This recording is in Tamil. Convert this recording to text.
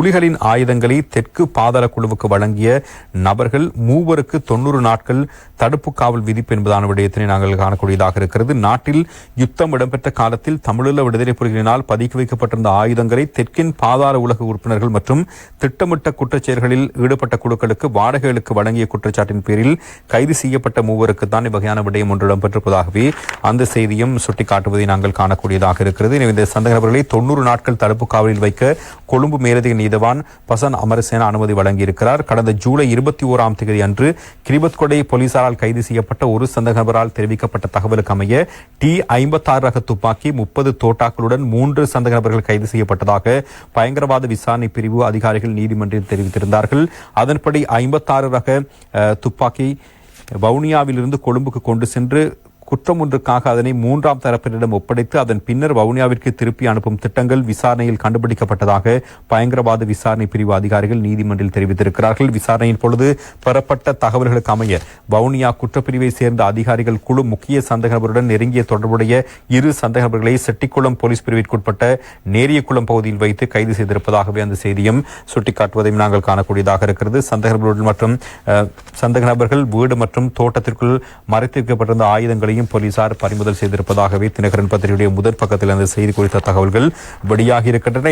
புலிகளின் ஆயுதங்களை தெற்கு பாதாள குழுவுக்கு வழங்கிய நபர்கள் மூவருக்கு தொன்னூறு நாட்கள் தடுப்பு காவல் விதிப்பு என்பதான விடயத்தினை நாங்கள் காணக்கூடியதாக இருக்கிறது. நாட்டில் யுத்தம் இடம்பெற்ற காலத்தில் தமிழீழ விடுதலை புலிகளினால் பதுக்கி வைக்கப்பட்டிருந்த ஆயுதங்களை தெற்கின் பாதாள உலக உறுப்பினர்கள் மற்றும் திட்டமிட்ட குற்றச்செயல்களில் ஈடுபட்ட குழுக்களுக்கு வாடகைகளுக்கு வழங்கிய குற்றச்சாட்டின் பேரில் கைது செய்யப்பட்ட மூவருக்கு தான் இவ்வகையான விடயம் ஒன்று இடம்பெற்றிருப்பதாகவே அந்த செய்தியும் சுட்டிக்காட்டுவதை நாங்கள் காணக்கூடியதாக இருக்கிறது. எனவே இந்த சந்தேக நபர்களை தொன்னூறு நாட்கள் தடுப்பு காவலில் வைக்க கொழும்பு மேலதிக செய்தவான் பசன் அமரசேன அனுமதி வழங்கியிருக்கிறார். கடந்த ஜூலை இருபத்தி ஓராம் தேதி அன்று கிரிபத்கொடை போலீசாரால் கைது செய்யப்பட்ட ஒரு சந்தேக நபரால் தெரிவிக்கப்பட்ட தகவலுக்கு அமைய டி ஐம்பத்தாறு ரக துப்பாக்கி முப்பது தோட்டாக்களுடன் மூன்று சந்தேக நபர்கள் கைது செய்யப்பட்டதாக பயங்கரவாத விசாரணை பிரிவு அதிகாரிகள் நீதிமன்றில் தெரிவித்திருந்தார்கள். அதன்படி ஐம்பத்தாறு ரக துப்பாக்கி வவுனியாவிலிருந்து கொழும்புக்கு கொண்டு சென்று குற்றம் ஒன்றுக்காக அதனை மூன்றாம் தரப்பினரிடம் ஒப்படைத்து அதன் பின்னர் வவுனியாவிற்கு திருப்பி அனுப்பும் திட்டங்கள் விசாரணையில் கண்டுபிடிக்கப்பட்டதாக பயங்கரவாத விசாரணை பிரிவு அதிகாரிகள் நீதிமன்றில் தெரிவித்திருக்கிறார்கள். விசாரணையின் பொழுது பெறப்பட்ட தகவல்களுக்கு அமைய வவுனியா குற்றப்பிரிவை சேர்ந்த அதிகாரிகள் குழு முக்கிய சந்தேக நபருடன் நெருங்கிய தொடர்புடைய இரு சந்தேக நபர்களை செட்டிக்குளம் போலீஸ் பிரிவிற்குட்பட்ட நேரியக்குளம் பகுதியில் வைத்து கைது செய்திருப்பதாகவே அந்த செய்தியும் சுட்டிக்காட்டுவதையும் நாங்கள் காணக்கூடியதாக இருக்கிறது. சந்தேக நபர்கள் மற்றும் சந்தக சந்தேக நபர்கள் வீடு மற்றும் தோட்டத்திற்குள் மறைத்து வைக்கப்பட்டிருந்த ஆயுதங்களையும் போலீசார் பறிமுதல் செய்திருப்பதாகவே தினகரன் பத்திரிகையுடைய முதற் பக்கத்தில் அந்த செய்தி குறித்த தகவல்கள் வெளியாகி இருக்கின்றன.